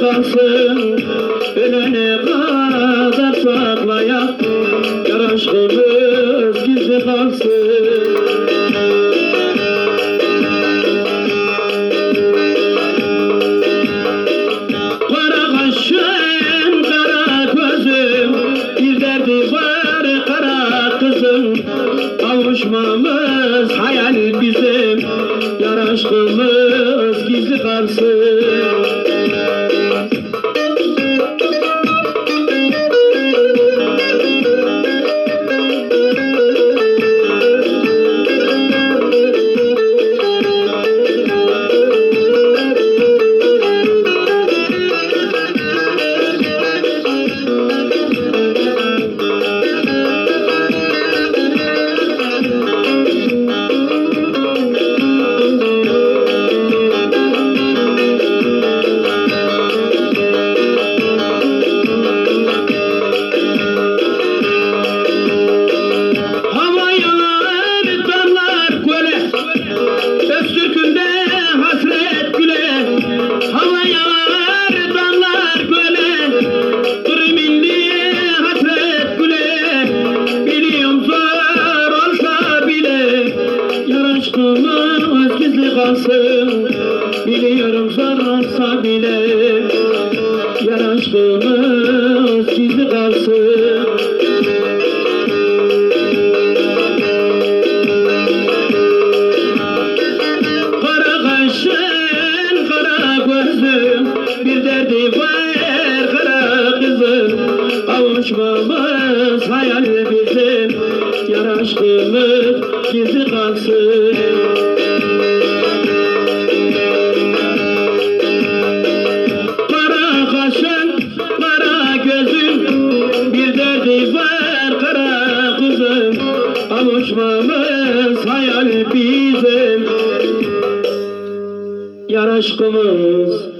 kalsın Ölene kadar saklayak Yar aşkımız gizli kalsın Kara kaşın, kara gözüm var kara kızım. Kavuşmamız hayal bizim Yar aşkımız gizli kalsın Aşkımız gizli kalsın. Biliyorum zor olsa bile. Yar aşkımız gizli kalsın. Kara kaşın, kara gözüm. Bir derdi var kara kızım. Kavuşmamız hayal bizim. Yar aşkımız gizli kalsın Kavuşmamız hayal bizim Yar aşkımız